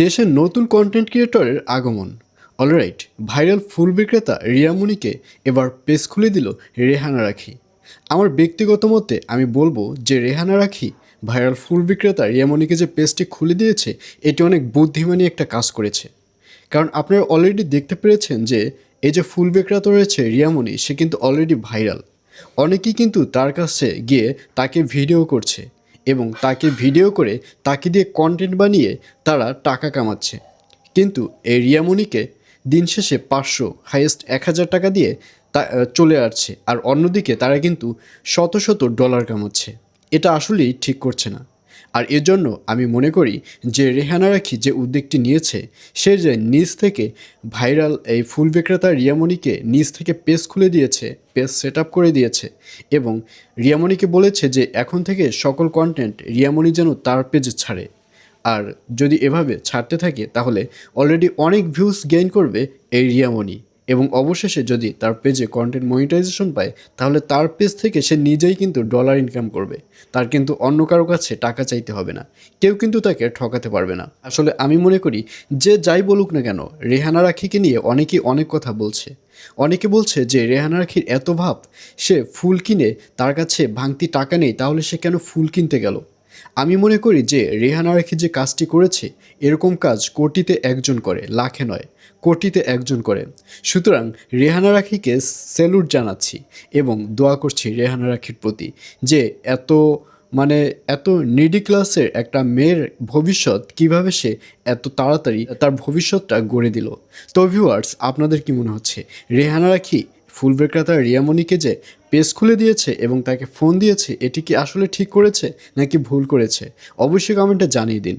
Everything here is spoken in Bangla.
দেশে নতুন কন্টেন্ট ক্রিয়েটরের আগমন। অলরাইট ভাইরাল ফুল বিক্রেতা রিয়ামুনিকে এবার পেজ খুলে দিল রেহানা রাখি। আমার ব্যক্তিগত মতে আমি বলব যে রেহানা রাখি ভাইরাল ফুল বিক্রেতা রিয়ামণিকে যে পেজটি খুলে দিয়েছে, এটি অনেক বুদ্ধিমানী একটা কাজ করেছে। কারণ আপনারা অলরেডি দেখতে পেরেছেন যে, এই যে ফুল বিক্রেতা রয়েছে রিয়ামণি সে কিন্তু অলরেডি ভাইরাল অনেকেই কিন্তু তার কাছে গিয়ে তাকে ভিডিও করছে। এবং তাকে ভিডিও করে তাকে দিয়ে কন্টেন্ট বানিয়ে তারা টাকা কামাচ্ছে। কিন্তু এই রিয়ামণিকে দিন শেষে পাঁচশো হাইয়েস্ট এক হাজার টাকা দিয়ে তা চলে আসছে। আর অন্যদিকে তারা কিন্তু শত শত ডলার কামাচ্ছে। এটা আসলেই ঠিক করছে না। আর এর জন্য আমি মনে করি যে রেহানা রাখি যে উদ্যোগটি নিয়েছে, সে যে নিজ থেকে ভাইরাল এই ফুল বিক্রেতা রিয়ামণিকে নিজ থেকে পেজ খুলে দিয়েছে, পেজ সেট করে দিয়েছে এবং রিয়ামণিকে বলেছে যে এখন থেকে সকল কন্টেন্ট রিয়ামণি যেন তার পেজে ছাড়ে। আর যদি এভাবে ছাড়তে থাকে, তাহলে অলরেডি অনেক ভিউজ গেইন করবে এই রিয়ামণি। এবং অবশেষে যদি তার পেজে কন্টেন্ট মনিটাইজেশন পায়, তাহলে তার পেজ থেকে সে নিজেই কিন্তু ডলার ইনকাম করবে। তার কিন্তু অন্য কারও কাছে টাকা চাইতে হবে না। কেউ কিন্তু তাকে ঠকাতে পারবে না। আসলে আমি মনে করি, যে যাই বলুক না কেন, রেহানা রাখিকে নিয়ে অনেকেই অনেক কথা বলছে। অনেকে বলছে যে রেহানা রাখির এত ভাব, সে ফুল কিনে তার কাছে ভাঙতি টাকা নেই, তাহলে সে কেন ফুল কিনতে গেল? আমি মনে করি যে রেহানা রাখি যে কাজটি করেছে, এরকম কাজ কোটিতে একজন করে, লাখে নয়, কোটিতে একজন করে। সুতরাং রেহানা রাখিকে স্যালুট জানাচ্ছি এবং দোয়া করছি রেহানা রাখির প্রতি যে এত মানে এত নিডি ক্লাসের একটা মেয়ের ভবিষ্যৎ কীভাবে সে এত তাড়াতাড়ি তার ভবিষ্যৎটা গড়ে দিল। তো ভিউয়ার্স আপনাদের কি মনে হচ্ছে? রেহানা রাখি ফুল বিক্রেতা রিয়ামণিকে যে পেজ খুলে দিয়েছে এবং তাকে ফোন দিয়েছে, এটি কি আসলে ঠিক করেছে নাকি ভুল করেছে? অবশ্যই কমেন্টে জানিয়ে দিন।